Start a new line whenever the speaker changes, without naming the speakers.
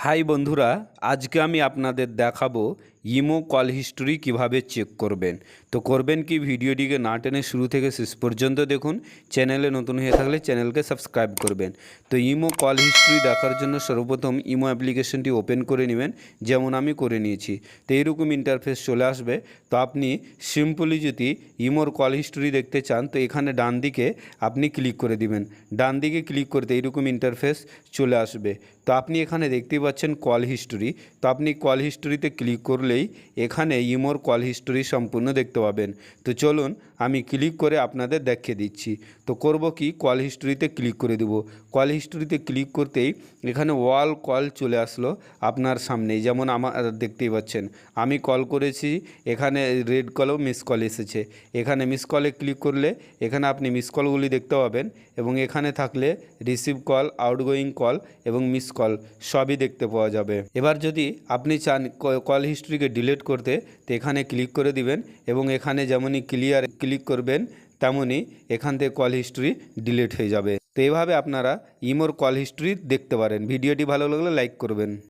High বন্ধুরা আজকে আমি আপনাদের দেখাবো ইমো কল হিস্টোরি কীভাবে চেক করবেন? তো করবেন কি? ভিডিওটিকে না টেনে শুরু থেকে শেষ পর্যন্ত দেখুন। চ্যানেলে নতুন হয়ে থাকলে চ্যানেলকে সাবস্ক্রাইব করবেন। তো ইমো কল হিস্টোরি দেখার জন্য সর্বপ্রথম ইমো অ্যাপ্লিকেশনটি ওপেন করে নেবেন, যেমন আমি করে নিয়েছি। তো এইরকম ইন্টারফেস চলে আসবে। তো আপনি সিম্পলি যদি ইমোর কল হিস্টোরি দেখতে চান, তো এখানে ডান দিকে আপনি ক্লিক করে দিবেন। ডান দিকে ক্লিক করতে এইরকম ইন্টারফেস চলে আসবে। তো আপনি এখানে দেখতেই পাচ্ছেন কল হিস্টোরি। তো আপনি কল হিস্টোরিতে ক্লিক করলেই এখানে ইমোর কল হিস্টোরি সম্পূর্ণ দেখতে পাবেন। তো চলুন আমি ক্লিক করে আপনাদের দেখিয়ে দিচ্ছি। তো করব কি? কল হিস্টোরিতে ক্লিক করে দেব। কল হিস্টোরিতে ক্লিক করতেই এখানে ওয়াল কল চলে আসলো আপনার সামনে যেমন আমার দেখতেই পাচ্ছেন। আমি কল করেছি, এখানে রেড কলও মিস কল এসেছে। এখানে মিস কলে ক্লিক করলে এখানে আপনি মিস কলগুলি দেখতে পাবেন এবং এখানে থাকলে রিসিভ কল, আউটগোয়িং কল এবং মিস কল সবই দেখতে পাওয়া যাবে। এবার যদি আপনি চান কল হিস্ট্রিকে ডিলিট করতে তো এখানে ক্লিক করে দিবেন এবং এখানে যেমনই ক্লিয়ার ক্লিক করবেন, তেমনই এখান থেকে কল হিস্ট্রি ডিলিট হয়ে যাবে। তো এভাবে আপনারা ইমোর কল হিস্ট্রি দেখতে পারেন। ভিডিওটি ভালো লাগলে লাইক করবেন।